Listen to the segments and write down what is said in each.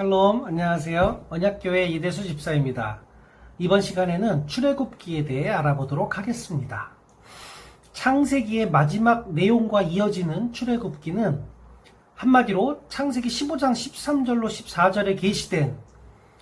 샬롬, 안녕하세요. 언약교회 이대수 집사입니다. 이번 시간에는 출애굽기에 대해 알아보도록 하겠습니다. 창세기의 마지막 내용과 이어지는 출애굽기는 한마디로 창세기 15장 13절로 14절에 게시된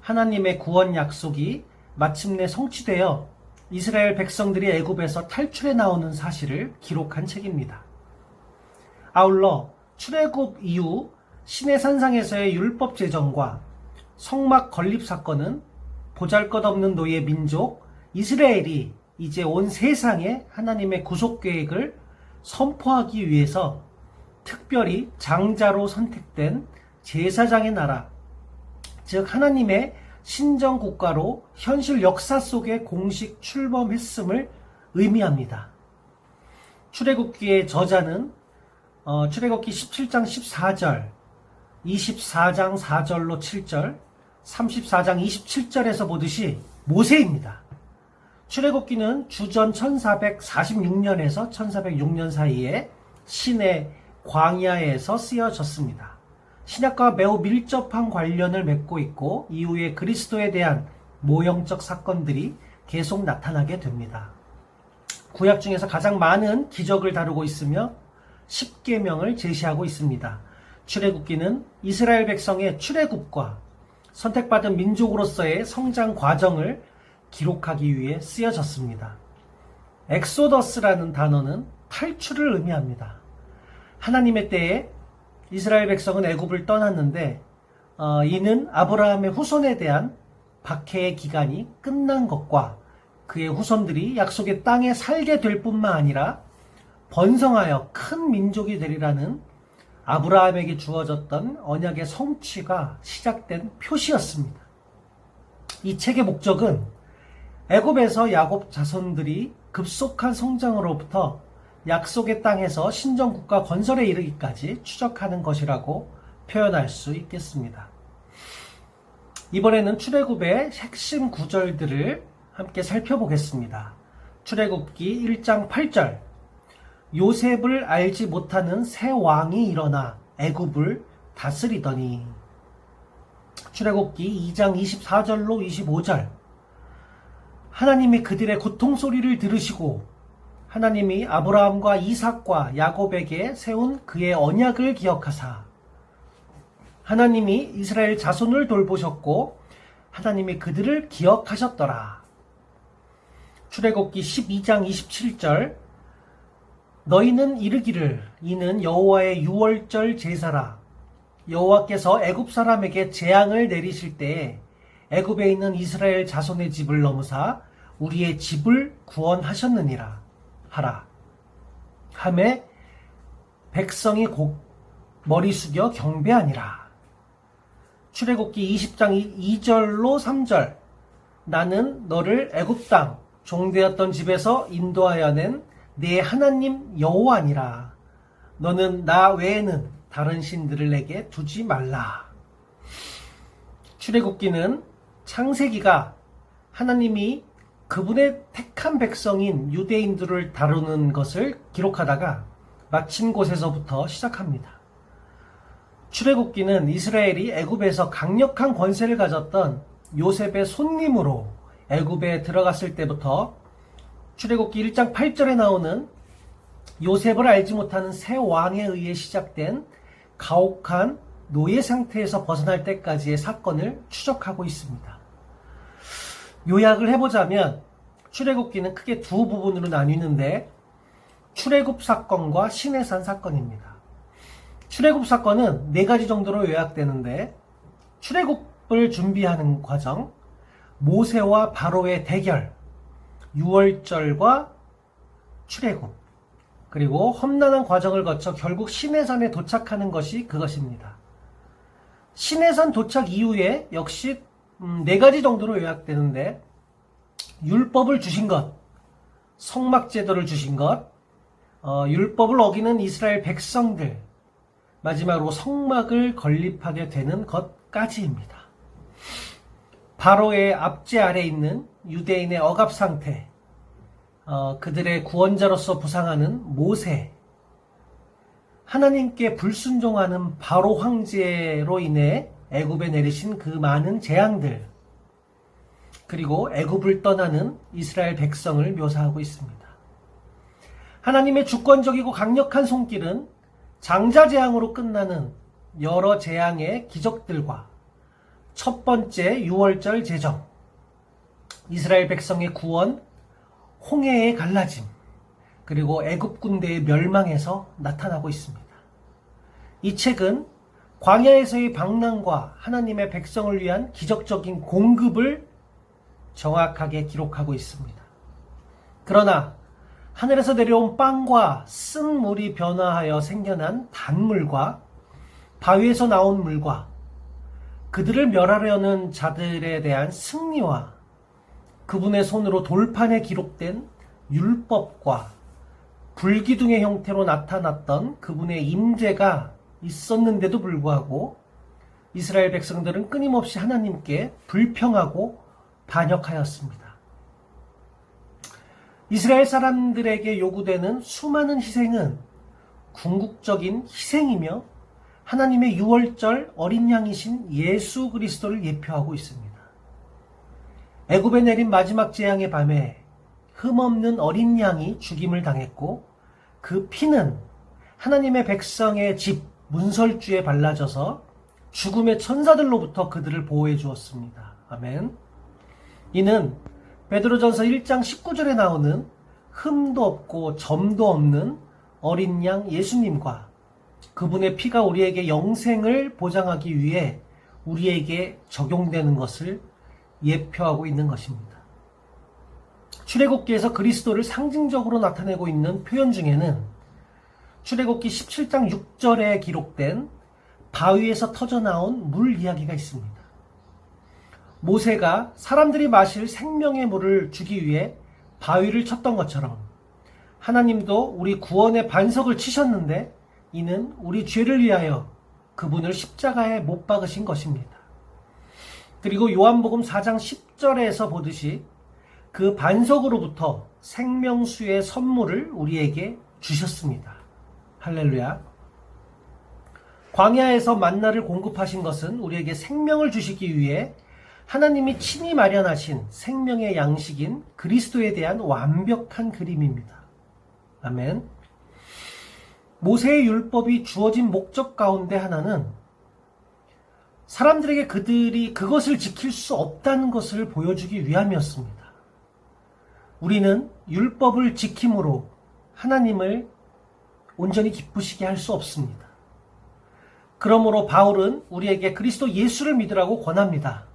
하나님의 구원 약속이 마침내 성취되어 이스라엘 백성들이 애굽에서 탈출해 나오는 사실을 기록한 책입니다. 아울러 출애굽 이후 시내산상에서의 율법 제정과 성막 건립 사건은 보잘것없는 노예 민족 이스라엘이 이제 온 세상에 하나님의 구속 계획을 선포하기 위해서 특별히 장자로 선택된 제사장의 나라, 즉 하나님의 신정 국가로 현실 역사 속에 공식 출범했음을 의미합니다. 출애굽기의 저자는 어, 출애굽기 17장 14절, 24장 4절로 7절, 34장 27절에서 보듯이 모세입니다. 출애굽기는 주전 1446년에서 1406년 사이에 신의 광야에서 쓰여졌습니다. 신약과 매우 밀접한 관련을 맺고 있고 이후에 그리스도에 대한 모형적 사건들이 계속 나타나게 됩니다. 구약 중에서 가장 많은 기적을 다루고 있으며 10계명을 제시하고 있습니다. 출애굽기는 이스라엘 백성의 출애굽과 선택받은 민족으로서의 성장 과정을 기록하기 위해 쓰여졌습니다. 엑소더스라는 단어는 탈출을 의미합니다. 하나님의 때에 이스라엘 백성은 애굽을 떠났는데 어, 이는 아브라함의 후손에 대한 박해의 기간이 끝난 것과 그의 후손들이 약속의 땅에 살게 될 뿐만 아니라 번성하여 큰 민족이 되리라는 아브라함에게 주어졌던 언약의 성취가 시작된 표시였습니다. 이 책의 목적은 애굽에서 야곱 자손들이 급속한 성장으로부터 약속의 땅에서 신정국가 건설에 이르기까지 추적하는 것이라고 표현할 수 있겠습니다. 이번에는 출애굽의 핵심 구절들을 함께 살펴보겠습니다. 출애굽기 1장 8절 요셉을 알지 못하는 새 왕이 일어나 애굽을 다스리더니. 출애굽기 2장 24절로 25절. 하나님이 그들의 고통 소리를 들으시고 하나님이 아브라함과 이삭과 야곱에게 세운 그의 언약을 기억하사 하나님이 이스라엘 자손을 돌보셨고 하나님이 그들을 기억하셨더라. 출애굽기 12장 27절 너희는 이르기를 이는 여호와의 유월절 제사라. 여호와께서 애굽 사람에게 재앙을 내리실 때에 애굽에 있는 이스라엘 자손의 집을 넘으사 우리의 집을 구원하셨느니라 하라. 함에 백성이 곧 머리 숙여 경배하니라. 출애굽기 20장 2절로 3절. 나는 너를 애굽 땅 종되었던 집에서 인도하여 낸 내 하나님 여호와니라 너는 나 외에는 다른 신들을 내게 두지 말라 출애굽기는 창세기가 하나님이 그분의 택한 백성인 유대인들을 다루는 것을 기록하다가 마친 곳에서부터 시작합니다. 출애굽기는 이스라엘이 애굽에서 강력한 권세를 가졌던 요셉의 손님으로 애굽에 들어갔을 때부터 출애굽기 1장 8절에 나오는 요셉을 알지 못하는 새 왕에 의해 시작된 가혹한 노예 상태에서 벗어날 때까지의 사건을 추적하고 있습니다. 요약을 해보자면 출애굽기는 크게 두 부분으로 나뉘는데 출애굽 사건과 신해산 사건입니다. 출애굽 사건은 네 가지 정도로 요약되는데 출애굽을 준비하는 과정, 모세와 바로의 대결, 유월절과 출애굽, 그리고 험난한 과정을 거쳐 결국 신해산에 도착하는 것이 그것입니다. 신해산 도착 이후에 역시 음, 네 가지 정도로 요약되는데 율법을 주신 것, 성막 제도를 주신 것, 어, 율법을 어기는 이스라엘 백성들, 마지막으로 성막을 건립하게 되는 것까지입니다. 바로의 압제 아래 있는 유대인의 억압 상태, 어, 그들의 구원자로서 부상하는 모세, 하나님께 불순종하는 바로 황제로 인해 애굽에 내리신 그 많은 재앙들 그리고 애굽을 떠나는 이스라엘 백성을 묘사하고 있습니다. 하나님의 주권적이고 강력한 손길은 장자 재앙으로 끝나는 여러 재앙의 기적들과 첫 번째 6월절 제정, 이스라엘 백성의 구원, 홍해의 갈라짐, 그리고 애굽 군대의 멸망에서 나타나고 있습니다. 이 책은 광야에서의 방랑과 하나님의 백성을 위한 기적적인 공급을 정확하게 기록하고 있습니다. 그러나 하늘에서 내려온 빵과 쓴 물이 변화하여 생겨난 단물과 바위에서 나온 물과 그들을 멸하려는 자들에 대한 승리와 그분의 손으로 돌판에 기록된 율법과 불기둥의 형태로 나타났던 그분의 임재가 있었는데도 불구하고 이스라엘 백성들은 끊임없이 하나님께 불평하고 반역하였습니다. 이스라엘 사람들에게 요구되는 수많은 희생은 궁극적인 희생이며 하나님의 유월절 어린 양이신 예수 그리스도를 예표하고 있습니다. 애굽에 내린 마지막 재앙의 밤에 흠없는 어린 양이 죽임을 당했고 그 피는 하나님의 백성의 집 문설주에 발라져서 죽음의 천사들로부터 그들을 보호해 주었습니다. 아멘. 이는 베드로전서 1장 19절에 나오는 흠도 없고 점도 없는 어린 양 예수님과 그분의 피가 우리에게 영생을 보장하기 위해 우리에게 적용되는 것을 예표하고 있는 것입니다. 출애굽기에서 그리스도를 상징적으로 나타내고 있는 표현 중에는 출애굽기 17장 6절에 기록된 바위에서 터져 나온 물 이야기가 있습니다. 모세가 사람들이 마실 생명의 물을 주기 위해 바위를 쳤던 것처럼 하나님도 우리 구원의 반석을 치셨는데 이는 우리 죄를 위하여 그분을 십자가에 못 박으신 것입니다. 그리고 요한복음 4장 10절에서 보듯이 그 반석으로부터 생명수의 선물을 우리에게 주셨습니다. 할렐루야. 광야에서 만나를 공급하신 것은 우리에게 생명을 주시기 위해 하나님이 친히 마련하신 생명의 양식인 그리스도에 대한 완벽한 그림입니다. 아멘. 모세의 율법이 주어진 목적 가운데 하나는 사람들에게 그들이 그것을 지킬 수 없다는 것을 보여주기 위함이었습니다. 우리는 율법을 지킴으로 하나님을 온전히 기쁘시게 할 수 없습니다. 그러므로 바울은 우리에게 그리스도 예수를 믿으라고 권합니다.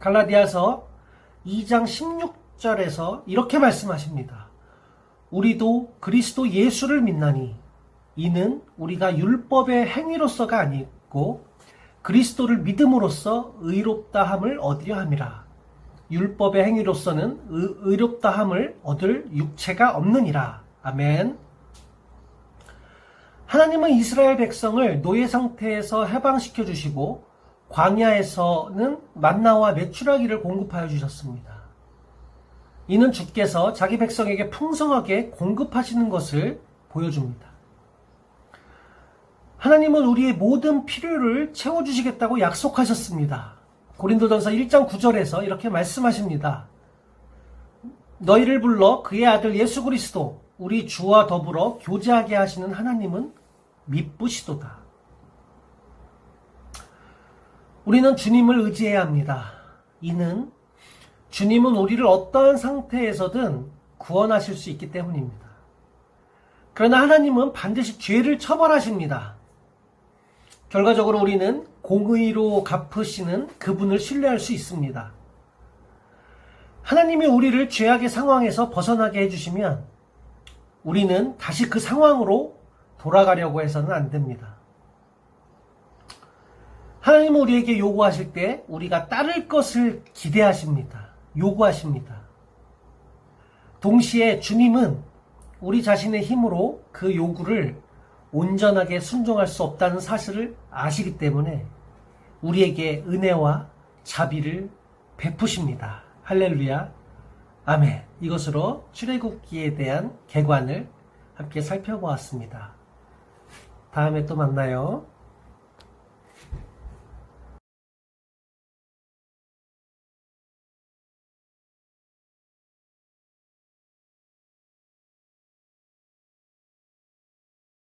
갈라디아서 2장 16절에서 이렇게 말씀하십니다. 우리도 그리스도 예수를 믿나니 이는 우리가 율법의 행위로서가 아니고 그리스도를 믿음으로써 의롭다 함을 얻으려 함이라. 율법의 행위로서는 의, 롭다 함을 얻을 육체가 없느니라. 아멘. 하나님은 이스라엘 백성을 노예 상태에서 해방시켜 주시고 광야에서는 만나와 메추라기를 공급하여 주셨습니다. 이는 주께서 자기 백성에게 풍성하게 공급하시는 것을 보여줍니다. 하나님은 우리의 모든 필요를 채워주시겠다고 약속하셨습니다. 고린도전서 1장 9절에서 이렇게 말씀하십니다. 너희를 불러 그의 아들 예수 그리스도 우리 주와 더불어 교제하게 하시는 하나님은 미쁘시도다. 우리는 주님을 의지해야 합니다. 이는 주님은 우리를 어떠한 상태에서든 구원하실 수 있기 때문입니다. 그러나 하나님은 반드시 죄를 처벌하십니다. 결과적으로 우리는 공의로 갚으시는 그분을 신뢰할 수 있습니다. 하나님이 우리를 죄악의 상황에서 벗어나게 해주시면 우리는 다시 그 상황으로 돌아가려고 해서는 안 됩니다. 하나님은 우리에게 요구하실 때 우리가 따를 것을 기대하십니다. 요구하십니다. 동시에 주님은 우리 자신의 힘으로 그 요구를 온전하게 순종할 수 없다는 사실을 아시기 때문에 우리에게 은혜와 자비를 베푸십니다. 할렐루야. 아멘. 이것으로 출애굽기에 대한 개관을 함께 살펴보았습니다. 다음에 또 만나요.